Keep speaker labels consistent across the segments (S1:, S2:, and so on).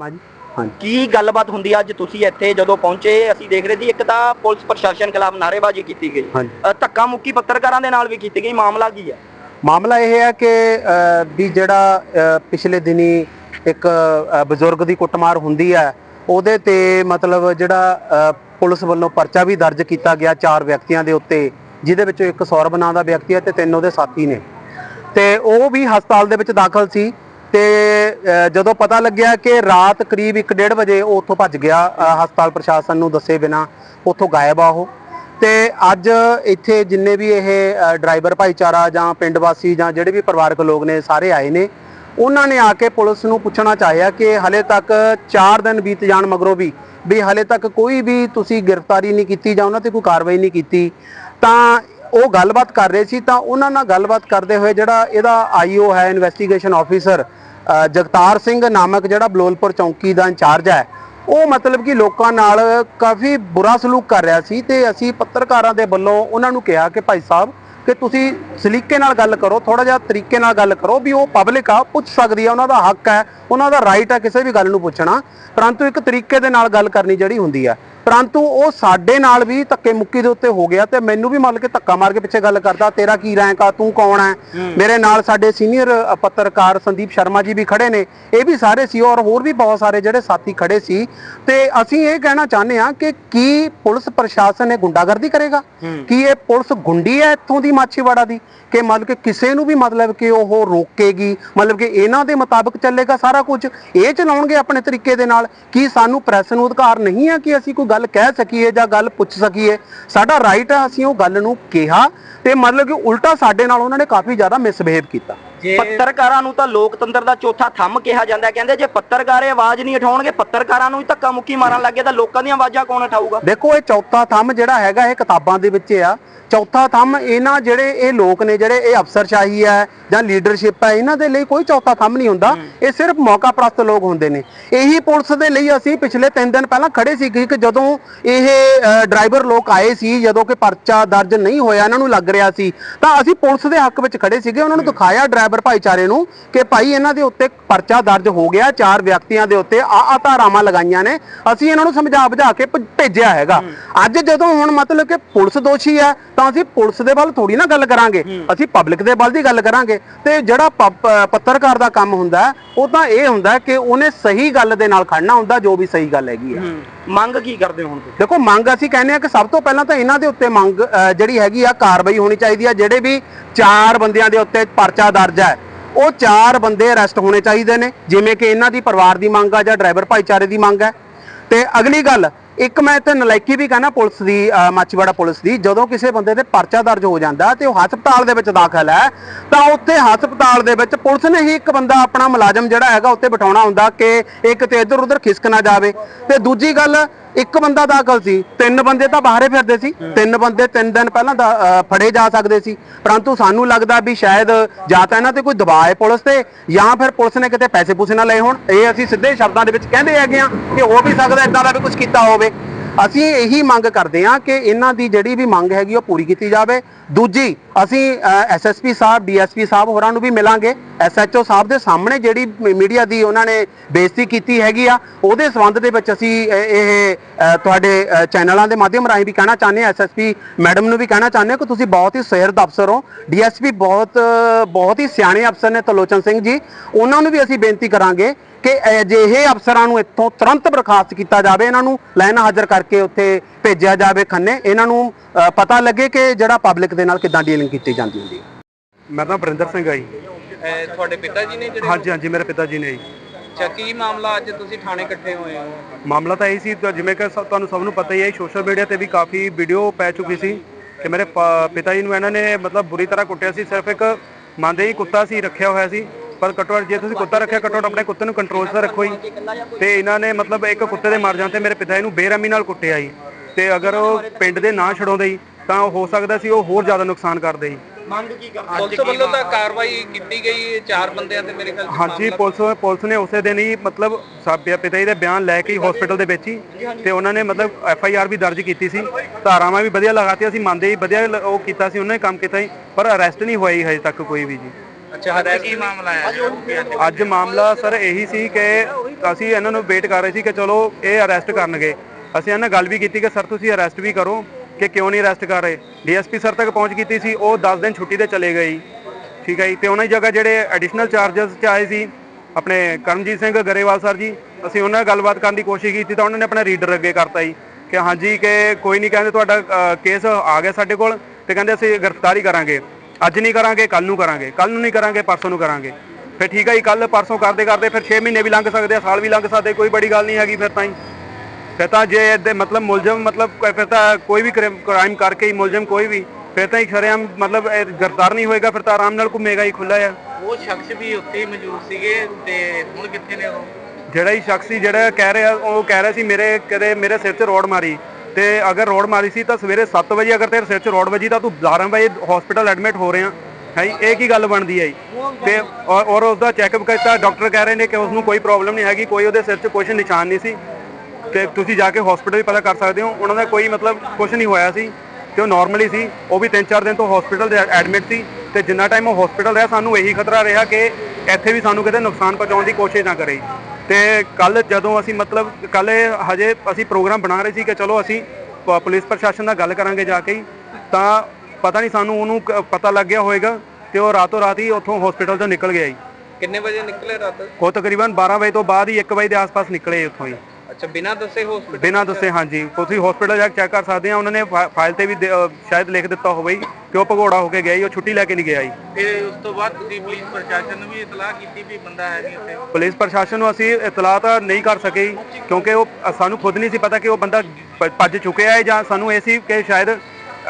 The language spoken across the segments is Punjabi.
S1: ਹਾਂ ਜੀ
S2: ਕੀ ਗੱਲਬਾਤ ਹੁੰਦੀ ਆ ਅੱਜ ਤੁਸੀਂ ਇੱਥੇ ਜਦੋਂ ਪਹੁੰਚੇ ਅਸੀਂ ਦੇਖ ਰਹੇ ਸੀ ਇੱਕ ਤਾਂ ਪੁਲਿਸ ਪ੍ਰਸ਼ਾਸਨ ਖਿਲਾਫ ਨਾਅਰੇਬਾਜ਼ੀ ਕੀਤੀ ਗਈ। ਅ, ਧੱਕਾ ਮੁੱਕੀ ਪੱਤਰਕਾਰਾਂ ਦੇ ਨਾਲ ਵੀ ਕੀਤੀ ਗਈ ਮਾਮਲਾ ਕੀ ਹੈ?
S1: ਮਾਮਲਾ ਇਹ ਹੈ ਕਿ ਅ, ਵੀ ਜਿਹੜਾ ਅ, ਪਿਛਲੇ ਦਿਨੀ ਇੱਕ ਅ, ਬਜ਼ੁਰਗ ਦੀ ਕੁੱਟਮਾਰ ਹੁੰਦੀ ਹੈ ਉਹਦੇ ਤੇ ਮਤਲਬ ਜਿਹੜਾ ਅ, ਪੁਲਿਸ ਵੱਲੋਂ ਪਰਚਾ ਵੀ ਦਰਜ ਕੀਤਾ ਗਿਆ ਚਾਰ ਵਿਅਕਤੀਆਂ ਦੇ ਉੱਤੇ ਜਿਹਦੇ ਵਿੱਚੋਂ ਇੱਕ ਸੌਰਵ ਨਾਂ ਦਾ ਵਿਅਕਤੀ ਹੈ ਤੇ ਤਿੰਨ ਉਹਦੇ ਸਾਥੀ ਨੇ। ਤੇ ਉਹ ਵੀ ਹਸਪਤਾਲ ਦੇ ਵਿੱਚ ਦਾਖਲ ਸੀ। ਤੇ ਜਦੋਂ ਪਤਾ ਲੱਗਿਆ ਕਿ ਰਾਤ ਕਰੀਬ 1:30 ਵਜੇ ਉਹ ਉੱਥੋਂ ਭੱਜ ਗਿਆ ਹਸਪਤਾਲ ਪ੍ਰਸ਼ਾਸਨ ਨੂੰ ਦੱਸੇ ਬਿਨਾ ਉੱਥੋਂ ਗਾਇਬ ਆ ਉਹ। ਤੇ ਅੱਜ ਇੱਥੇ ਜਿੰਨੇ ਵੀ ਇਹ ਡਰਾਈਵਰ ਭਾਈਚਾਰਾ ਜਾਂ ਪਿੰਡ ਵਾਸੀ ਜਾਂ ਜਿਹੜੇ ਵੀ ਪਰਿਵਾਰਕ ਲੋਕ ਨੇ, ਸਾਰੇ ਆਏ ਨੇ, ਉਹਨਾਂ ਨੇ ਆ ਕੇ ਪੁਲਿਸ ਨੂੰ ਪੁੱਛਣਾ ਚਾਹਿਆ ਕਿ ਹਲੇ ਤੱਕ 4 ਦਿਨ ਬੀਤ ਜਾਣ ਮਗਰੋਂ ਵੀ ਵੀ ਹਲੇ ਤੱਕ ਕੋਈ ਵੀ ਤੁਸੀਂ ਗ੍ਰਿਫਤਾਰੀ ਨਹੀਂ ਕੀਤੀ ਜਾਂ ਉਹਨਾਂ ਤੇ ਕੋਈ ਕਾਰਵਾਈ ਨਹੀਂ ਕੀਤੀ, ਤਾਂ ਉਹ ਗੱਲਬਾਤ ਕਰ ਰਹੇ ਸੀ ਤਾਂ ਉਹਨਾਂ ਨਾਲ ਗੱਲਬਾਤ ਕਰਦੇ ਹੋਏ ਜਿਹੜਾ ਇਹਦਾ ਆਈਓ ਹੈ ਇਨਵੈਸਟੀਗੇਸ਼ਨ ਆਫੀਸਰ ਜਗਤਾਰ ਸਿੰਘ ਨਾਮਕ ਜਿਹੜਾ ਬਲੋਲਪੁਰ ਚੌਂਕੀ ਦਾ ਇੰਚਾਰਜ ਹੈ, ਉਹ ਮਤਲਬ ਕਿ ਲੋਕਾਂ ਨਾਲ ਕਾਫੀ ਬੁਰਾ ਸਲੂਕ ਕਰ ਰਿਹਾ ਸੀ ਤੇ ਅਸੀਂ ਪੱਤਰਕਾਰਾਂ ਦੇ ਵੱਲੋਂ ਉਹਨਾਂ ਨੂੰ ਕਿਹਾ ਕਿ ਭਾਈ ਸਾਹਿਬ ਕਿ ਤੁਸੀਂ ਸਲੀਕੇ ਨਾਲ ਗੱਲ ਕਰੋ ਥੋੜਾ ਜਿਹਾ ਤਰੀਕੇ ਨਾਲ ਗੱਲ ਕਰੋ ਵੀ ਉਹ ਪਬਲਿਕ ਆ, ਪੁੱਛ ਸਕਦੀ ਆ, ਉਹਨਾਂ ਦਾ ਹੱਕ ਹੈ, ਉਹਨਾਂ ਦਾ ਰਾਈਟ ਹੈ, ਕਿਸੇ ਵੀ ਗੱਲ ਨੂੰ ਪੁੱਛਣਾ, ਪਰੰਤੂ ਇੱਕ ਤਰੀਕੇ ਦੇ ਨਾਲ ਗੱਲ ਕਰਨੀ ਜਿਹੜੀ ਹੁੰਦੀ ਆ ਪਰੰਤੂ ਉਹ ਸਾਡੇ ਨਾਲ ਵੀ ਧੱਕੇ ਮੁੱਕੀ ਦੇ ਉੱਤੇ ਹੋ ਗਿਆ ਤੇ ਮੈਨੂੰ ਵੀ ਮੰਨ ਕੇ ਧੱਕਾ ਮਾਰ ਕੇ ਪਿੱਛੇ ਗੱਲ ਕਰਦਾ ਤੇਰਾ ਕੀ ਰੈਂਕ ਆ ਤੂੰ ਕੌਣ ਹੈ? ਮੇਰੇ ਨਾਲ ਸਾਡੇ ਸੀਨੀਅਰ ਪੱਤਰਕਾਰ ਸੰਦੀਪ ਸ਼ਰਮਾ ਜੀ ਵੀ ਖੜੇ ਨੇ ਇਹ ਵੀ ਸਾਰੇ ਸੀ ਔਰ ਹੋਰ ਵੀ ਬਹੁਤ ਸਾਰੇ ਜਿਹੜੇ ਸਾਥੀ ਖੜੇ ਸੀ। ਤੇ ਅਸੀਂ ਇਹ ਕਹਿਣਾ ਚਾਹੁੰਦੇ ਆ ਕਿ ਕੀ ਪੁਲਿਸ ਪ੍ਰਸ਼ਾਸਨ ਇਹ ਗੁੰਡਾਗਰਦੀ ਕਰੇਗਾ? ਕੀ ਇਹ ਪੁਲਿਸ ਗੁੰਡੀ ਹੈ ਇੱਥੋਂ ਦੀ ਮਾਛੀਵਾੜਾ ਦੀ? ਕਿ ਮਤਲਬ ਕਿ ਕਿਸੇ ਨੂੰ ਵੀ ਮਤਲਬ ਕਿ ਉਹ ਰੋਕੇਗੀ? ਮਤਲਬ ਕਿ ਇਹਨਾਂ ਦੇ ਮੁਤਾਬਕ ਚੱਲੇਗਾ ਸਾਰਾ ਕੁਝ? ਇਹ ਚਲਾਉਣਗੇ ਆਪਣੇ ਤਰੀਕੇ ਦੇ ਨਾਲ? ਕੀ ਸਾਨੂੰ ਪ੍ਰੈਸ ਨੂੰ ਅਧਿਕਾਰ ਨਹੀਂ ਹੈ ਕਿ ਅਸੀਂ ਕੋਈ ਗੱਲ ਕਹਿ ਸਕੀਏ ਜਾਂ ਗੱਲ ਪੁੱਛ ਸਕੀਏ, ਸਾਡਾ ਰਾਈਟ ਹੈ ਅਸੀਂ ਉਹ ਗੱਲ ਨੂੰ ਕਿਹਾ ਤੇ ਮਤਲਬ ਕਿ ਉਲਟਾ ਸਾਡੇ ਨਾਲ ਉਹਨਾਂ ਨੇ ਕਾਫੀ ਜ਼ਿਆਦਾ ਮਿਸਬਿਹੇਵ ਕੀਤਾ।
S2: ਪੱਤਰਕਾਰਾਂ ਨੂੰ ਤਾਂ ਲੋਕਤੰਤਰ ਦਾ ਚੌਥਾ ਥੰਮ ਕਿਹਾ ਜਾਂਦਾ। ਕਹਿੰਦੇ ਜੇ ਪੱਤਰਕਾਰ ਇਹ ਆਵਾਜ਼ ਨਹੀਂ ਉਠਾਉਣਗੇ ਪੱਤਰਕਾਰਾਂ ਨੂੰ ਹੀ ਧੱਕਾ ਮੁੱਕੀ ਮਾਰਨ ਲੱਗੇ ਤਾਂ ਲੋਕਾਂ ਦੀਆਂ ਆਵਾਜ਼ਾਂ ਕੌਣ ਉਠਾਊਗਾ?
S1: ਦੇਖੋ ਇਹ ਚੌਥਾ ਥੰਮ ਜਿਹੜਾ ਹੈਗਾ ਇਹ ਕਿਤਾਬਾਂ ਦੇ ਵਿੱਚ ਆ। ਚੌਥਾ ਥੰਮ ਇਹਨਾਂ ਜਿਹੜੇ ਇਹ ਲੋਕ ਨੇ ਜਿਹੜੇ ਇਹ ਅਫਸਰਸ਼ਾਹੀ ਹੈ ਜਾਂ ਲੀਡਰਸ਼ਿਪ ਹੈ ਇਹਨਾਂ ਦੇ ਲਈ ਕੋਈ ਚੌਥਾ ਥੰਮ ਨਹੀਂ ਹੁੰਦਾ। ਇਹ ਸਿਰਫ ਮੌਕਾ ਪ੍ਰਸਤ ਲੋਕ ਹੁੰਦੇ ਨੇ। ਇਹੀ ਪੁਲਿਸ ਦੇ ਲਈ ਅਸੀਂ ਪਿਛਲੇ 3 ਦਿਨ ਪਹਿਲਾਂ ਖੜੇ ਸੀ ਕਿ ਜਦੋਂ ਇਹ ਡਰਾਈਵਰ ਲੋਕ ਆਏ ਸੀ ਜਦੋਂ ਕਿ ਪਰਚਾ ਦਰਜ ਨਹੀਂ ਹੋਇਆ ਇਹਨਾਂ ਨੂੰ ਲੱਗ ਰਿਹਾ ਸੀ। ਤਾਂ ਅਸੀਂ ਪੁਲਿਸ ਦੇ ਹੱਕ ਵਿੱਚ ਖੜੇ ਸੀਗੇ। ਉਹਨਾਂ ਨੂੰ ਦਿਖਾਇਆ ਡਰਾਈਵਰ ਭਾਈਚਾਰੇ ਨੂੰ ਕਿ ਭਾਈ ਇਹਨਾਂ ਦੇ ਉੱਤੇ ਪਰਚਾ ਦਰਜ ਹੋ ਗਿਆ। ਚਾਰ ਵਿਅਕਤੀਆਂ ਦੇ ਉੱਤੇ ਆ ਆ ਧਾਰਾਵਾਂ ਲਗਾਈਆਂ ਨੇ। ਅਸੀਂ ਇਹਨਾਂ ਨੂੰ ਸਮਝਾ ਬੁਝਾ ਕੇ ਭੇਜਿਆ ਹੈਗਾ। ਅੱਜ ਜਦੋਂ ਹੁਣ ਮਤਲਬ ਕਿ ਪੁਲਿਸ ਦੋਸ਼ੀ ਹੈ ਤਾਂ ਅਸੀਂ ਪੁਲਿਸ ਦੇ ਵੱਲ ਥੋੜੀ ਨਾ ਗੱਲ ਕਰਾਂਗੇ। ਅਸੀਂ ਪਬਲਿਕ ਦੇ ਵੱਲ ਦੀ ਗੱਲ ਕਰਾਂਗੇ। ਤੇ ਜਿਹੜਾ ਪੱਤਰਕਾਰ ਦਾ ਕੰਮ ਹੁੰਦਾ ਉਹ ਤਾਂ ਇਹ ਹੁੰਦਾ ਕਿ ਉਹਨੇ ਸਹੀ ਗੱਲ ਦੇ ਨਾਲ ਖੜਨਾ ਹੁੰਦਾ ਜੋ ਵੀ ਸਹੀ ਗੱਲ ਹੈਗੀ ਆ
S2: ਮੰਗ ਕੀ ਕਰਦੇ ਹੋ ਹੁਣ ਤੁਸੀਂ?
S1: ਦੇਖੋ ਮੰਗ ਅਸੀਂ ਕਹਿੰਦੇ ਆ ਕਿ ਸਭ ਤੋਂ ਪਹਿਲਾਂ ਤਾਂ ਇਹਨਾਂ ਦੇ ਉੱਤੇ ਮੰਗ ਅ, ਜਿਹੜੀ ਹੈਗੀ ਆ ਕਾਰਵਾਈ ਹੋਣੀ ਚਾਹੀਦੀ ਆ ਜਿਹੜੇ ਵੀ ਚਾਰ ਬੰਦਿਆਂ ਦੇ ਉੱਤੇ ਪਰਚਾ ਦਰਜ ਹੈ ਉਹ ਚਾਰ ਬੰਦੇ ਅਰੈਸਟ ਹੋਣੇ ਚਾਹੀਦੇ ਨੇ ਜਿਵੇਂ ਕਿ ਇਹਨਾਂ ਦੀ ਪਰਿਵਾਰ ਦੀ ਮੰਗ ਆ ਜਾਂ ਡਰਾਈਵਰ ਭਾਈਚਾਰੇ ਦੀ ਮੰਗ ਹੈ ਤੇ ਅਗਲੀ ਗੱਲ ਇੱਕ ਮੈਂ ਇੱਥੇ ਨਲਾਇਕੀ ਵੀ ਕਹਿਣਾ ਪੁਲਿਸ ਦੀ ਅ, ਮਾਚੀਵਾੜਾ ਪੁਲਿਸ ਦੀ ਜਦੋਂ ਕਿਸੇ ਬੰਦੇ ਤੇ ਪਰਚਾ ਦਰਜ ਹੋ ਜਾਂਦਾ ਤੇ ਉਹ ਹਸਪਤਾਲ ਦੇ ਵਿੱਚ ਦਾਖਲ ਹੈ ਤਾਂ ਉੱਥੇ ਹਸਪਤਾਲ ਦੇ ਵਿੱਚ ਪੁਲਿਸ ਨੇ ਹੀ ਇੱਕ ਬੰਦਾ ਆਪਣਾ ਮੁਲਾਜ਼ਮ ਜਿਹੜਾ ਹੈਗਾ ਉੱਥੇ ਬਿਠਾਉਣਾ ਹੁੰਦਾ ਕਿ ਇੱਕ ਤੇ ਇੱਧਰ ਉੱਧਰ ਖਿਸਕ ਨਾ ਜਾਵੇ। ਤੇ ਦੂਜੀ ਗੱਲ ਇੱਕ ਬੰਦਾ ਦਾਖਲ ਸੀ ਤਿੰਨ ਬੰਦੇ ਤਾਂ ਬਾਹਰੇ ਫਿਰਦੇ ਸੀ ਤਿੰਨ ਬੰਦੇ ਤਿੰਨ ਦਿਨ ਪਹਿਲਾਂ ਫੜੇ ਜਾ ਸਕਦੇ ਸੀ। ਪਰੰਤੂ ਸਾਨੂੰ ਲੱਗਦਾ ਵੀ ਸ਼ਾਇਦ ਜਾਂ ਤਾਂ ਇਹਨਾਂ ਤੇ ਕੋਈ ਦਬਾਅ ਹੈ ਪੁਲਿਸ ਤੇ ਜਾਂ ਫਿਰ ਪੁਲਿਸ ਨੇ ਕਿਤੇ ਪੈਸੇ ਪੂਸੇ ਨਾ ਲਏ ਹੋਣ। ਇਹ ਅਸੀਂ ਸਿੱਧੇ ਸ਼ਬਦਾਂ ਦੇ ਵਿੱਚ ਕਹਿੰਦੇ ਹੈਗੇ ਆ ਕਿ ਹੋ ਵੀ ਸਕਦਾ ਇਦਾਂ ਦਾ ਵੀ ਕੁਝ ਕੀਤਾ ਹੋਵੇ। ਅਸੀਂ ਇਹੀ ਮੰਗ ਕਰਦੇ ਹਾਂ ਕਿ ਇਹਨਾਂ ਦੀ ਜਿਹੜੀ ਵੀ ਮੰਗ ਹੈਗੀ ਉਹ ਪੂਰੀ ਕੀਤੀ ਜਾਵੇ। ਦੂਜੀ, ਅਸੀਂ ਐਸਐਸਪੀ ਸਾਹਿਬ ਡੀਐਸਪੀ ਸਾਹਿਬ ਹੋਰਾਂ ਨੂੰ ਵੀ ਮਿਲਾਂਗੇ। ਐਸਐਚਓ ਸਾਹਿਬ ਦੇ ਸਾਹਮਣੇ ਜਿਹੜੀ ਮੀਡੀਆ ਦੀ ਉਹਨਾਂ ਨੇ ਬੇਇੱਜ਼ਤੀ ਕੀਤੀ ਹੈਗੀ ਆ, ਉਹਦੇ ਸੰਬੰਧ ਦੇ ਵਿੱਚ ਅਸੀਂ ਇਹ- ਤੁਹਾਡੇ ਚੈਨਲਾਂ ਦੇ ਮਾਧਿਅਮ ਰਾਹੀਂ ਵੀ ਕਹਿਣਾ ਚਾਹੁੰਦੇ ਹਾਂ ਐਸਐਸਪੀ ਮੈਡਮ ਨੂੰ ਵੀ ਕਹਿਣਾ ਚਾਹੁੰਦੇ ਹਾਂ ਕਿ ਤੁਸੀਂ ਬਹੁਤ ਹੀ ਸਿਰਦ ਅਫਸਰ ਹੋ। ਡੀਐਸਪੀ ਬਹੁਤ ਬਹੁਤ ਹੀ ਸਿਆਣੇ ਅਫਸਰ ਨੇ ਤਲੋਚਨ ਸਿੰਘ ਜੀ। ਉਹਨਾਂ ਨੂੰ ਵੀ ਅਸੀਂ ਬੇਨਤੀ ਕਰਾਂਗੇ ਕਿ ਅਜਿਹੇ ਅਫਸਰਾਂ ਨੂੰ ਇੱਥੋਂ ਤੁਰੰਤ ਬਰਖਾਸਤ ਕੀਤਾ ਜਾਵੇ ਇਹਨਾਂ ਨੂੰ ਲਾਈਨ ਹਾਜ਼ਰ ਕਰਕੇ ਉੱਥੇ ਭੇਜਿਆ ਜਾਵੇ ਖੰਨੇ। ਇਹਨਾਂ ਨੂੰ ਪਤਾ ਲੱਗੇ ਕਿ ਜਿਹੜਾ ਪਬਲਿਕ ਦੇ ਨਾਲ ਕਿੱਦਾਂ ਡੀਲਿੰਗ ਕੀਤੀ ਜਾਂਦੀ ਹੁੰਦੀ ਹੈ। ਮੇਰਾ ਨਾਮ ਵਰਿੰਦਰ ਸਿੰਘ
S3: ਅਹ ਤੁਹਾਡੇ ਪਿਤਾ ਜੀ ਨੇ ਜਿਹੜੇ
S1: ਹਾਂਜੀ ਹਾਂਜੀ ਮੇਰੇ ਪਿਤਾ ਜੀ ਨੇ ਜੀ।
S3: ਅੱਛਾ ਕੀ ਮਾਮਲਾ ਅੱਜ ਤੁਸੀਂ ਥਾਣੇ ਇਕੱਠੇ ਹੋਏ ਹੋ?
S1: ਮਾਮਲਾ ਤਾਂ ਇਹ ਸੀ ਤਾਂ ਜਿਵੇਂ ਕਿ ਸਭ- ਤੁਹਾਨੂੰ ਸਭ ਨੂੰ ਪਤਾ ਹੀ ਹੈ ਸੋਸ਼ਲ ਮੀਡੀਆ ਤੇ ਵੀ ਕਾਫੀ ਵੀਡੀਓ ਪੈ ਚੁੱਕੀ ਸੀ ਕਿ ਮੇਰੇ ਪਿਤਾ ਜੀ ਨੂੰ ਇਹਨਾਂ ਨੇ ਮਤਲਬ ਬੁਰੀ ਤਰ੍ਹਾਂ ਕੁੱਟਿਆ ਸੀ ਸਿਰਫ ਇੱਕ ਮੰਨਦੇ ਹੀ ਕੁੱਤਾ ਸੀ ਰੱਖਿਆ ਹੋਇਆ ਸੀ। ਪਰ ਘੱਟੋ ਘੱਟ ਜੇ ਤੁਸੀਂ ਕੁੱਤਾ ਰੱਖਿਆ ਘੱਟੋ ਘੱਟ ਆਪਣੇ ਕੁੱਤੇ ਨੂੰ ਕੰਟਰੋਲ 'ਚ ਤਾਂ ਰੱਖੋ ਹੀ। ਤੇ ਇਹਨਾਂ ਨੇ ਮਤਲਬ ਇੱਕ ਕੁੱਤੇ ਦੇ ਮਰ ਜਾਣ ਤੇ ਮੇਰੇ ਪਿਤਾ ਜੀ ਨੂੰ ਬੇਰਹਿਮੀ ਨਾਲ ਕੁੱਟਿਆ ਜੀ। ਤੇ ਅਗਰ ਉਹ ਪਿੰਡ ਦੇ ਨਾ ਛਡਾਉਂਦੇ ਜੀ ਤਾਂ ਹੋ ਸਕਦਾ ਸੀ ਉਹ ਹੋਰ ਜ਼ਿਆਦਾ ਨੁਕਸਾਨ ਕਰਦੇ ਜੀ।
S2: ਮੰਗ ਕੀ ਕਰਦੇ?
S3: ਪੁਲਿਸ ਵੱਲੋਂ ਤਾਂ ਕਾਰਵਾਈ ਕੀਤੀ ਗਈ ਹੈ ਚਾਰ ਬੰਦਿਆਂ ਤੇ ਮੇਰੇ ਖਿਆਲ
S1: ਹਾਂਜੀ ਪੁਲਿਸ ਪੁਲਿਸ ਨੇ ਉਸੇ ਦਿਨ ਹੀ ਮਤਲਬ ਸਾਬਿਆ ਪਿਤਾ ਜੀ ਦੇ ਬਿਆਨ ਲੈ ਕੇ ਹੀ ਹਸਪੀਟਲ ਦੇ ਵਿੱਚ ਹੀ ਤੇ ਉਹਨਾਂ ਨੇ ਮਤਲਬ ਐਫ ਆਈ ਆਰ ਵੀ ਦਰਜ ਕੀਤੀ ਸੀ। ਧਾਰਾਵਾਂ ਵੀ ਵਧੀਆ ਲਗਾਤੀਆਂ ਸੀ ਮੰਨਦੇ ਹੀ ਵਧੀਆ ਉਹ ਕੀਤਾ ਸੀ ਉਹਨਾਂ ਨੇ ਕੰਮ ਕੀਤਾ ਸੀ ਪਰ ਅਰੈਸਟ ਨਹੀਂ ਹੋਈ ਹਜੇ ਤੱਕ ਕੋਈ ਵੀ ਜੀ।
S3: ਅੱਛਾ ਹਰੇ ਕੀ ਮਾਮਲਾ ਹੈ
S1: ਅੱਜ ਮਾਮਲਾ ਸਰ ਇਹੀ ਸੀ ਕਿ
S4: ਅਸੀਂ ਇਹਨਾਂ ਨੂੰ ਵੇਟ ਕਰ ਰਹੇ ਸੀ ਕਿ ਚਲੋ ਇਹ ਅਰੈਸਟ ਕਰਨਗੇ। ਅਸੀਂ ਇਹਨਾਂ ਨਾਲ ਗੱਲ ਵੀ ਕੀਤੀ ਕਿ ਸਰ ਤੁਸੀਂ ਅਰੈਸਟ ਵੀ ਕਰੋ ਕਿ ਕਿਉਂ ਨਹੀਂ ਅਰੈਸਟ ਕਰ ਰਹੇ? ਡੀਐਸਪੀ ਸਰ ਤੱਕ ਪਹੁੰਚ ਕੀਤੀ ਸੀ ਉਹ 10 ਦਿਨ ਛੁੱਟੀ ਤੇ ਚਲੇ ਗਏ ਜੀ। ਠੀਕ ਹੈ ਜੀ ਤੇ ਉਹਨਾਂ ਦੀ ਜਗ੍ਹਾ ਜਿਹੜੇ ਐਡੀਸ਼ਨਲ ਚਾਰजेस ਚ ਆਏ ਸੀ ਆਪਣੇ ਕਰਮਜੀਤ ਸਿੰਘ ਗਰੇਵਾਲ ਸਰ ਜੀ ਅਸੀਂ ਉਹਨਾਂ ਨਾਲ ਗੱਲਬਾਤ ਕਰਨ ਦੀ ਕੋਸ਼ਿਸ਼ ਕੀਤੀ ਤਾਂ ਉਹਨਾਂ ਨੇ ਆਪਣਾ ਰੀਡਰ ਅੱਗੇ ਕਰਤਾ ਜੀ ਕਿ ਹਾਂਜੀ ਕਿ ਕੋਈ ਨਹੀਂ ਕਹਿੰਦੇ ਤੁਹਾਡਾ ਕੇਸ ਆ ਗਿਆ ਸਾਡੇ ਕੋਲ ਤੇ ਕਹਿੰਦੇ ਅਸੀਂ ਗ੍ਰਿਫਤਾਰੀ ਕਰਾਂਗੇ। ਅੱਜ ਨਹੀਂ ਕਰਾਂਗੇ ਕੱਲ ਨੂੰ ਕਰਾਂਗੇ। ਕੱਲ ਨੂੰ ਨਹੀਂ ਕਰਾਂਗੇ ਪਰਸੋਂ ਨੂੰ ਕਰਾਂਗੇ। ਫਿਰ ਠੀਕ ਹੈ ਜੀ ਕੱਲ ਪਰਸੋਂ ਕਰਦੇ ਕਰਦੇ ਫਿਰ 6 ਮਹੀਨੇ ਵੀ ਲੰਘ ਸਕਦੇ ਆ ਸਾਲ ਵੀ ਲੰਘ ਸਕਦੇ ਕੋਈ ਬੜੀ ਗੱਲ ਨਹੀਂ ਹੈਗੀ ਫਿਰ ਤਾਂ ਹੀ। ਫਿਰ ਤਾਂ ਜੇ ਇਹਦੇ ਮਤਲਬ ਮੁਲਜ਼ਮ ਮਤਲਬ ਫਿਰ ਤਾਂ ਕੋਈ ਵੀ ਕ੍ਰਾਈਮ ਕਰਕੇ ਹੀ ਮੁਲਜ਼ਮ ਕੋਈ ਵੀ ਫਿਰ ਤਾਂ ਹੀ ਸ਼ਰੇਆਮ ਮਤਲਬ ਗ੍ਰਿਫਤਾਰ ਨਹੀਂ ਹੋਏਗਾ ਫਿਰ ਤਾਂ ਆਰਾਮ ਨਾਲ ਘੁੰਮੇਗਾ ਹੀ ਖੁੱਲਾ ਆ
S3: ਉਹ ਸ਼ਖਸ ਵੀ ਉੱਥੇ ਹੀ ਮੌਜੂਦ ਸੀਗੇ ਤੇ ਹੁਣ ਕਿੱਥੇ ਨੇ ਉਹ?
S4: ਜਿਹੜਾ ਹੀ ਸ਼ਖਸ ਸੀ ਜਿਹੜਾ ਕਹਿ ਰਿਹਾ ਉਹ ਕਹਿ ਰਿਹਾ ਸੀ ਮੇਰੇ ਕਦੇ ਮੇਰੇ ਸਿਰ 'ਚ ਰੋਡ ਮਾਰੀ। ਤੇ ਅਗਰ ਰੋਡ ਮਾਰੀ ਸੀ ਤਾਂ ਸਵੇਰੇ 7 ਵਜੇ ਅਗਰ ਤੇਰੇ ਸਿਰ 'ਚ ਰੋਡ ਵੱਜੀ ਤਾਂ ਤੂੰ 12 ਵਜੇ ਹਸਪੀਟਲ ਐਡਮਿਟ ਹੋ ਰਿਹਾ। ਹੈ ਜੀ, ਇਹ ਕੀ ਗੱਲ ਬਣਦੀ ਹੈ ਜੀ? ਤੇ ਔਰ ਔਰ ਉਸ ਦਾ ਚੈੱਕਅਪ ਕੀਤਾ ਡਾਕਟਰ ਕਹਿ ਰਹੇ ਨੇ ਕਿ ਉਸ ਨੂੰ ਕੋਈ ਪ੍ਰੋਬਲਮ ਨਹੀਂ ਹੈਗੀ ਕੋਈ ਉਹਦੇ ਸਿਰ 'ਚ ਕੁਝ ਨਿਸ਼ਾਨ ਨਹੀਂ ਸੀ। ਤੇ ਤੁਸੀਂ ਜਾ ਕੇ ਹਸਪੀਟਲ ਵੀ ਪਤਾ ਕਰ ਸਕਦੇ ਹੋ ਉਹਨਾਂ ਦਾ ਕੋਈ ਮਤਲਬ ਕੁਝ ਨਹੀਂ ਹੋਇਆ ਸੀ। ਤੇ ਉਹ ਨਾਰਮਲੀ ਸੀ ਉਹ ਵੀ 3-4 ਦਿਨ ਤੋਂ ਹਸਪੀਟਲ ਦੇ ਐਡਮਿਟ ਸੀ। ਤੇ ਜਿੰਨਾ ਟਾਈਮ ਉਹ ਹਸਪੀਟਲ ਰਿਹਾ ਸਾਨੂੰ ਇਹੀ ਖਤਰਾ ਰਿਹਾ ਕਿ ਇੱਥੇ ਵੀ ਸਾਨੂੰ ਕਿਤੇ ਨੁਕਸਾਨ ਪਹੁੰਚਾਉਣ ਦੀ ਕੋਸ਼ਿਸ਼ ਨਾ ਕਰੇ। ਤੇ ਕੱਲ ਜਦੋਂ ਅਸੀਂ ਮਤਲਬ ਕੱਲ ਹਜੇ ਅਸੀਂ ਪ੍ਰੋਗਰਾਮ ਬਣਾ ਰਹੇ ਸੀ ਕਿ ਚਲੋ ਅਸੀਂ ਪ- ਪੁਲਿਸ ਪ੍ਰਸ਼ਾਸਨ ਨਾਲ ਗੱਲ ਕਰਾਂਗੇ ਜਾ ਕੇ ਹੀ, ਤਾਂ ਪਤਾ ਨਹੀਂ ਸਾਨੂੰ ਉਹਨੂੰ ਕ- ਪਤਾ ਲੱਗ ਗਿਆ ਹੋਵੇਗਾ ਤੇ ਉਹ ਰਾਤੋਂ ਰਾਤ ਹੀ ਉੱਥੋਂ ਹਸਪੀਟਲ ਤੋਂ ਨਿਕਲ ਗਿਆ ਜੀ।
S3: ਕਿੰਨੇ ਵਜੇ ਨਿਕਲੇ ਰਾਤ?
S4: ਉਹ ਤਕਰੀਬਨ 12 ਵਜੇ ਤੋਂ ਬਾਅਦ ਹੀ 1 ਵਜੇ ਦੇ ਆਸ-ਪਾਸ ਨਿਕਲੇ ਉੱਥੋਂ ਹੀ।
S3: ਅੱਛਾ ਬਿਨਾਂ ਦੱਸੇ ਹਸਪੀਟਲ
S4: ਬਿਨਾਂ ਦੱਸੇ ਹਾਂਜੀ। ਤੁਸੀਂ ਹਸਪੀਟਲ ਜਾ ਕੇ ਚੈੱਕ ਕਰ ਸਕਦੇ ਆ। ਉਹਨਾਂ ਨੇ ਫਾ- ਫਾਈਲ ਤੇ ਵੀ ਦੇ- ਅਹ ਸ਼ਾਇਦ ਲਿਖ ਦਿੱਤਾ ਹੋਵੇ ਜੀ ਕਿ ਉਹ ਭਗੌੜਾ ਹੋ ਕੇ ਗਿਆ ਜੀ ਉਹ ਛੁੱਟੀ ਲੈ ਕੇ ਨਹੀਂ ਗਿਆ ਜੀ।
S3: ਤੇ ਉਸ ਤੋਂ ਬਾਅਦ ਤੁਸੀਂ ਪੁਲਿਸ ਪ੍ਰਸ਼ਾਸਨ ਨੂੰ ਵੀ ਇਤਲਾਹ ਕੀਤੀ ਵੀ ਬੰਦਾ ਹੈ ਨਹੀਂ ਉੱਥੇ
S4: ਪੁਲਿਸ ਪ੍ਰਸ਼ਾਸਨ ਨੂੰ ਅਸੀਂ ਇਤਲਾਹ ਤਾਂ ਨਹੀਂ ਕਰ ਸਕੇ ਜੀ, ਕਿਉਂਕਿ ਉਹ ਸਾਨੂੰ ਖੁਦ ਨਹੀਂ ਸੀ ਪਤਾ ਕਿ ਉਹ ਬੰਦਾ ਭ- ਭੱਜ ਚੁੱਕਿਆ ਹੈ ਜਾਂ ਸਾਨੂੰ ਇਹ ਸੀ ਕਿ ਸ਼ਾਇਦ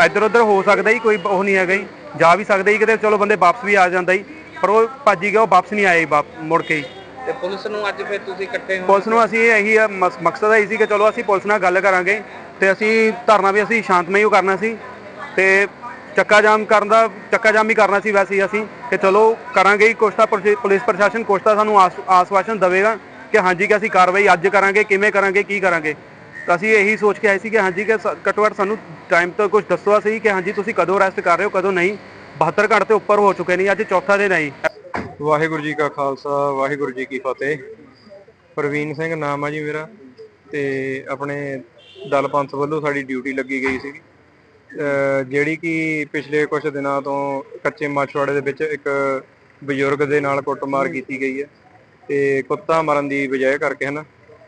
S4: ਇੱਧਰ ਉੱਧਰ ਹੋ ਸਕਦਾ ਹੀ ਕੋਈ ਉਹ ਨਹੀਂ ਹੈਗਾ ਜੀ। ਜਾ ਵੀ ਸਕਦੇ ਜੀ ਕਿਤੇ ਚਲੋ ਬੰਦੇ ਵਾਪਸ ਵੀ ਆ ਜਾਂਦਾ ਜੀ। ਪਰ ਉਹ ਭੱਜ ਹੀ ਗਿਆ ਉਹ ਵਾਪਸ ਨਹੀਂ ਜੀ ਵਾਪ ਮੁੜ ਕੇ ਜੀ।
S3: ਤੇ ਪੁਲਿਸ ਨੂੰ ਅੱਜ ਫਿਰ ਤੁਸੀਂ ਇਕੱਠੇ ਹੋ
S4: ਪੁਲਿਸ ਨੂੰ ਅਸੀਂ ਇਹੀ ਅ, ਮਸ- ਮਕਸਦ ਹੈ ਸੀ ਕਿ ਚਲੋ ਅਸੀਂ ਪੁਲਿਸ ਨਾਲ ਗੱਲ ਕਰਾਂਗੇ ਤੇ ਅਸੀਂ ਧਰਨਾ ਵੀ ਅਸੀਂ ਸ਼ਾਂਤਮਈ ਉਹ ਕਰਨਾ ਸੀ ਤੇ ਚੱਕਾ ਜਾਮ ਕਰਨ ਦਾ ਚੱਕਾ ਜਾਮ ਵੀ ਕਰਨਾ ਸੀ ਵੈਸੇ ਹੀ ਅਸੀਂ ਕਿ ਚਲੋ ਕਰਾਂਗੇ ਹੀ ਕੁਛ ਤਾਂ ਪੁਲਿਸ ਪੁਲਿਸ ਪ੍ਰਸ਼ਾਸਨ ਕੁਛ ਤਾਂ ਸਾਨੂੰ ਆਸ- ਆਸਵਾਸ਼ਨ ਦੇਵੇਗਾ ਕਿ ਹਾਂਜੀ ਕਿ ਅਸੀਂ ਕਾਰਵਾਈ ਅੱਜ ਕਰਾਂਗੇ ਕਿਵੇਂ ਕਰਾਂਗੇ ਕੀ ਕਰਾਂਗੇ। ਤਾਂ ਅਸੀਂ ਇਹੀ ਸੋਚ ਕੇ ਆਏ ਸੀ ਕਿ ਹਾਂਜੀ ਕਿ ਸ- ਘੱਟੋ ਘੱਟ ਸਾਨੂੰ ਟਾਈਮ ਤੋਂ ਕੁਝ ਦੱਸੋ ਸਹੀ ਕਿ ਹਾਂਜੀ ਤੁਸੀਂ ਕਦੋਂ ਅਰੈਸਟ ਕਰ ਰਹੇ ਹੋ ਕਦੋਂ ਨਹੀਂ। 72 ਘੰਟੇ ਤੋਂ ਉੱਪਰ ਹੋ ਚੁੱਕੇ ਨੇ ਅੱਜ ਚੌਥਾ ਦਿਨ ਹੈ ਜੀ।
S5: ਵਾਹਿਗੁਰੂ ਜੀ ਕਾ ਖਾਲਸਾ, ਵਾਹਿਗੁਰੂ ਜੀ ਕੀ ਫਤਿਹ। ਪ੍ਰਵੀਨ ਸਿੰਘ ਨਾਮ ਆ ਜੀ ਮੇਰਾ ਤੇ ਆਪਣੇ ਦਲ ਪੰਥ ਵੱਲੋਂ ਸਾਡੀ ਡਿਊਟੀ ਲੱਗੀ ਗਈ ਸੀ ਜਿਹੜੀ ਕਿ ਪਿਛਲੇ ਕੁਝ ਦਿਨਾਂ ਤੋਂ ਕੱਚੇ ਮਾਛਵਾੜੇ ਦੇ ਵਿੱਚ ਇੱਕ ਬਜ਼ੁਰਗ ਦੇ ਨਾਲ ਕੁੱਟਮਾਰ ਕੀਤੀ ਗਈ ਹੈ ਤੇ ਕੁੱਤਾ ਮਰਨ ਦੀ ਬਜਾਏ ਕਰਕੇ ਹਨਾ।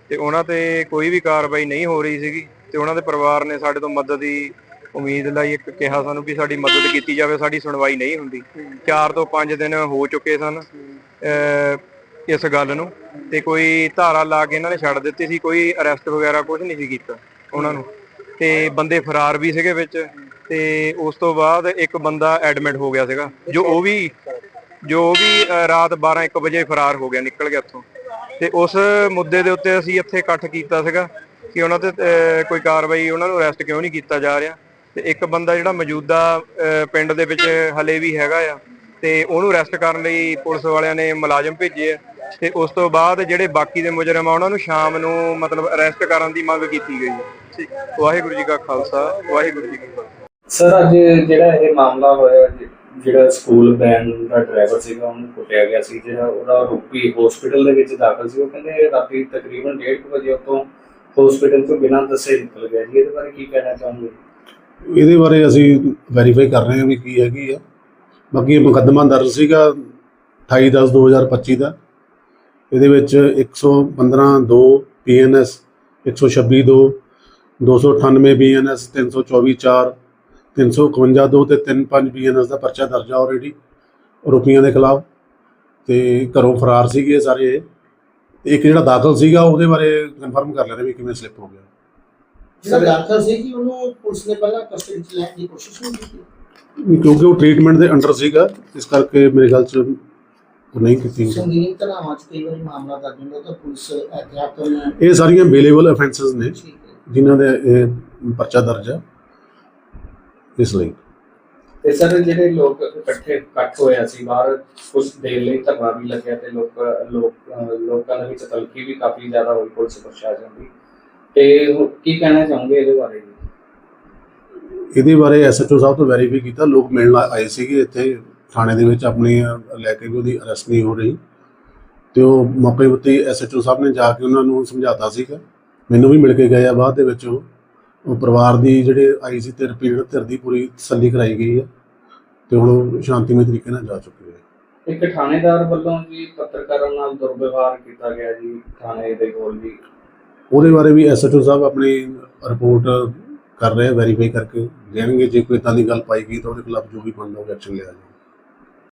S5: ਤੇ ਉਹਨਾਂ ਤੇ ਕੋਈ ਵੀ ਕਾਰਵਾਈ ਨਹੀਂ ਹੋ ਰਹੀ ਸੀਗੀ ਤੇ ਉਹਨਾਂ ਦੇ ਪਰਿਵਾਰ ਨੇ ਸਾਡੇ ਤੋਂ ਮਦਦ ਦੀ ਉਮੀਦ ਲਈ ਇੱਕ ਕਿਹਾ ਸਾਨੂੰ ਵੀ ਸਾਡੀ ਮਦਦ ਕੀਤੀ ਜਾਵੇ ਸਾਡੀ ਸੁਣਵਾਈ ਨਹੀਂ ਹੁੰਦੀ। 4 ਤੋਂ 5 ਦਿਨ ਹੋ ਚੁੱਕੇ ਸਨ ਅਹ ਇਸ ਗੱਲ ਨੂੰ। ਤੇ ਕੋਈ ਧਾਰਾ ਲਾ ਕੇ ਇਹਨਾਂ ਨੇ ਛੱਡ ਦਿੱਤੀ ਸੀ ਕੋਈ ਅਰੈਸਟ ਵਗੈਰਾ ਕੁਝ ਨਹੀਂ ਸੀ ਕੀਤਾ ਉਹਨਾਂ ਨੂੰ। ਤੇ ਬੰਦੇ ਫਰਾਰ ਵੀ ਸੀਗੇ ਵਿੱਚ ਤੇ ਉਸ ਤੋਂ ਬਾਅਦ ਇੱਕ ਬੰਦਾ ਐਡਮਿਟ ਹੋ ਗਿਆ ਸੀਗਾ ਜੋ ਉਹ ਵੀ ਜੋ ਉਹ ਵੀ ਰਾਤ 12 1 ਵਜੇ ਫਰਾਰ ਹੋ ਗਿਆ ਨਿਕਲ ਗਿਆ ਉੱਥੋਂ। ਤੇ ਉਸ ਮੁੱਦੇ ਦੇ ਉੱਤੇ ਅਸੀਂ ਇੱਥੇ ਇਕੱਠ ਕੀਤਾ ਸੀਗਾ ਕਿ ਉਹਨਾਂ ਤੇ ਅਹ, ਕੋਈ ਕਾਰਵਾਈ ਉਹਨਾਂ ਨੂੰ ਅਰੈਸਟ ਕਿਉਂ ਨਹੀਂ ਕੀਤਾ ਜਾ ਰਿਹਾ। ਤੇ ਇੱਕ ਬੰਦਾ ਜਿਹੜਾ ਮੌਜੂਦਾ ਪਿੰਡ ਦੇ ਵਿੱਚ ਹਲੇ ਵੀ ਹੈਗਾ ਆ ਤੇ ਉਹਨੂੰ ਅਰੈਸਟ ਕਰਨ ਲਈ ਪੁਲਿਸ ਵਾਲਿਆਂ ਨੇ ਮੁਲਾਜ਼ਮ ਭੇਜੇ ਆ ਤੇ ਉਸ ਤੋਂ ਬਾਅਦ ਜਿਹੜੇ ਬਾਕੀ ਦੇ ਮੁਜਰਮ ਆ, ਉਹਨਾਂ ਨੂੰ ਸ਼ਾਮ ਨੂੰ ਮਤਲਬ ਅਰੈਸਟ ਕਰਨ ਦੀ ਮੰਗ ਕੀਤੀ ਗਈ ਹੈ ਵਾਹਿਗੁਰੂ ਜੀ ਕਾ ਖਾਲਸਾ, ਵਾਹਿਗੁਰੂ ਜੀ ਕੀ ਫਤਿਹ।
S6: ਸਰ, ਅੱਜ ਜਿਹੜਾ ਇਹ ਮਾਮਲਾ ਹੋਇਆ, ਜਿਹੜਾ ਸਕੂਲ ਵੈਨ ਦਾ ਡਰਾਈਵਰ ਸੀਗਾ, ਉਹਨੂੰ ਕੁੱਟਿਆ ਗਿਆ ਸੀ, ਜਿਹੜਾ ਉਹਦਾ ਰੂਪੀ ਹਸਪੀਟਲ ਦੇ ਵਿੱਚ ਦਾਖਲ ਸੀ, ਉਹ ਕਹਿੰਦੇ ਰਾਤੀ ਤਕਰੀਬਨ 1:30 ਵਜੇ ਉੱਥੋਂ ਹਸਪੀਟਲ ਤੋਂ ਬਿਨਾਂ ਦੱਸੇ ਨਿਕਲ ਗਿਆ ਜੀ। ਇਹਦੇ ਬਾਰੇ ਕੀ ਕਹਿਣਾ ਚਾਹੁੰਦੇ
S7: ਇਹਦੇ ਬਾਰੇ ਅਸੀਂ ਵੈਰੀਫਾਈ ਕਰ ਰਹੇ ਹਾਂ ਵੀ ਕੀ ਹੈਗੀ ਆ। ਬਾਕੀ ਇਹ ਮੁਕੱਦਮਾ ਦਰਜ ਸੀਗਾ 28/10/2025 ਦਾ ਇਹਦੇ ਵਿੱਚ 115 2 ਪੀਐਨਐਸ 126 2 298 ਬੀਐਨਐਸ 324 4 351 2 ਤੇ 35 ਬੀਐਨਐਸ ਦਾ ਪਰਚਾ ਦਰਜ ਆ ਆਲਰੇਡੀ ਆਰੋਪੀਆਂ ਦੇ ਖਿਲਾਫ। ਤੇ ਘਰੋਂ ਫਰਾਰ ਸੀਗੇ ਸਾਰੇ। ਇਹ। ਇੱਕ ਜਿਹੜਾ ਦਾਖਲ ਸੀਗਾ ਉਹਦੇ ਬਾਰੇ ਕਨਫਰਮ ਕਰ ਲੈਣੇ ਵੀ ਕਿਵੇਂ ਸਲਿੱਪ ਹੋ ਗਿਆ।
S8: ਜਿਹੜਾ ਦਾਖਲ ਸੀ ਕਿ ਉਹਨੂੰ ਪੁਲਿਸ ਨੇ ਪਹਿਲਾਂ ਕਸਟਡੀ ਚ ਲੈਣ ਦੀ ਕੋਸ਼ਿਸ਼ ਨਹੀਂ ਕੀਤੀ?
S7: ਕਿਉਂਕਿ ਉਹ ਟ੍ਰੀਟਮੈਂਟ ਦੇ ਅੰਡਰ ਸੀਗਾ ਇਸ ਕਰਕੇ ਮੇਰੇ ਖਿਆਲ ਚ ਉਹ ਨਹੀਂ ਕੀਤੀ
S8: ਸੰਗੀਨ ਤਨਾਵਾਂ ਚ ਕਈ ਵਾਰੀ ਮਾਮਲਾ ਦਰਜ ਹੁੰਦਾ ਤਾਂ ਪੁਲਿਸ ਅਧਿਆਪਕ ਨੂੰ
S7: ਇਹ ਸਾਰੀਆਂ ਬੇਲੇਬਲ ਅਫੈਂਸਸ ਨੇ ਜਿਨ੍ਹਾਂ ਦੇ ਇਹ ਪਰਚਾ ਦਰਜ ਹੈ ਇਸ ਲਈ।
S6: ਤੇ ਸਰ ਜਿਹੜੇ ਲੋਕ ਇਕੱਠੇ ਇਕੱਠ ਹੋਇਆ ਸੀ ਬਾਹਰ ਕੁਝ ਦੇਰ ਲਈ ਧਰਨਾ ਵੀ ਲੱਗਿਆ ਤੇ ਲੋਕ ਲੋਕ ਲੋਕਾਂ ਦੇ ਵਿੱਚ ਤਲਖੀ ਵੀ ਕਾਫੀ ਜ਼ਿਆਦਾ ਹੋਈ ਪੁਲਿਸ ਪ੍ਰਸ਼ਾਸਨ ਦੀ। ਤੇ ਹੁਣ ਕੀ ਕਹਿਣਾ ਚਾਹੋਗੇ ਇਹਦੇ ਬਾਰੇ? ਜੀ
S7: ਇਹਦੇ ਬਾਰੇ ਐਸਐਚਓ ਸਾਹਿਬ ਤੋਂ ਵੈਰੀਫਾਈ ਕੀਤਾ ਲੋਕ ਮਿਲਣ ਆ- ਆਏ ਸੀਗੇ ਇੱਥੇ ਥਾਣੇ ਦੇ ਵਿੱਚ ਆਪਣੀ ਅਹ, ਲੈ ਕੇ ਵੀ ਉਹਦੀ ਅਰੈਸਟ ਨਹੀਂ ਹੋ ਰਹੀ। ਤੇ ਉਹ ਮੌਕੇ ਉੱਤੇ ਐਸਐਚਓ ਸਾਹਿਬ ਨੇ ਜਾ ਕੇ ਉਹਨਾਂ ਨੂੰ ਸਮਝਾਤਾ ਸੀਗਾ। ਮੈਨੂੰ ਵੀ ਮਿਲ ਕੇ ਗਏ ਆ ਬਾਅਦ ਦੇ ਵਿੱਚ ਉਹ। ਉਹ ਪਰਿਵਾਰ ਦੀ ਜਿਹੜੇ ਆਈ ਸੀ ਤੇ ਪੀੜਤ ਧਿਰ ਦੀ ਪੂਰੀ ਤਸੱਲੀ ਕਰਾਈ ਗਈ ਹੈ ਤੇ ਹੁਣ ਉਹ ਸ਼ਾਂਤੀਮਈ ਤਰੀਕੇ ਨਾਲ ਜਾ ਚੁੱਕੇ ਹੈ
S6: ਇੱਕ ਥਾਣੇਦਾਰ ਵੱਲੋਂ ਵੀ ਪੱਤਰਕਾਰਾਂ ਨਾਲ ਦੁਰਵਿਵਹਾਰ ਕੀਤਾ ਗਿਆ ਜੀ ਥਾਣੇ ਦੇ ਕੋਲ ਵੀ।
S7: ਉਹਦੇ ਬਾਰੇ ਵੀ ਐਸਐਚਓ ਸਾਹਿਬ ਆਪਣੀ ਰਿਪੋਰਟ ਕਰ ਰਹੇ ਵੈਰੀਫਾਈ ਕਰਕੇ ਦੇਣਗੇ। ਜੇ ਕੋਈ ਇਦਾਂ ਦੀ ਗੱਲ ਪਾਈ ਗਈ ਤਾਂ ਉਹਦੇ ਖਿਲਾਫ ਜੋ ਵੀ ਬਣਦਾ ਉਹ ਐਕਸ਼ਨ ਲਿਆ ਜਾਵੇ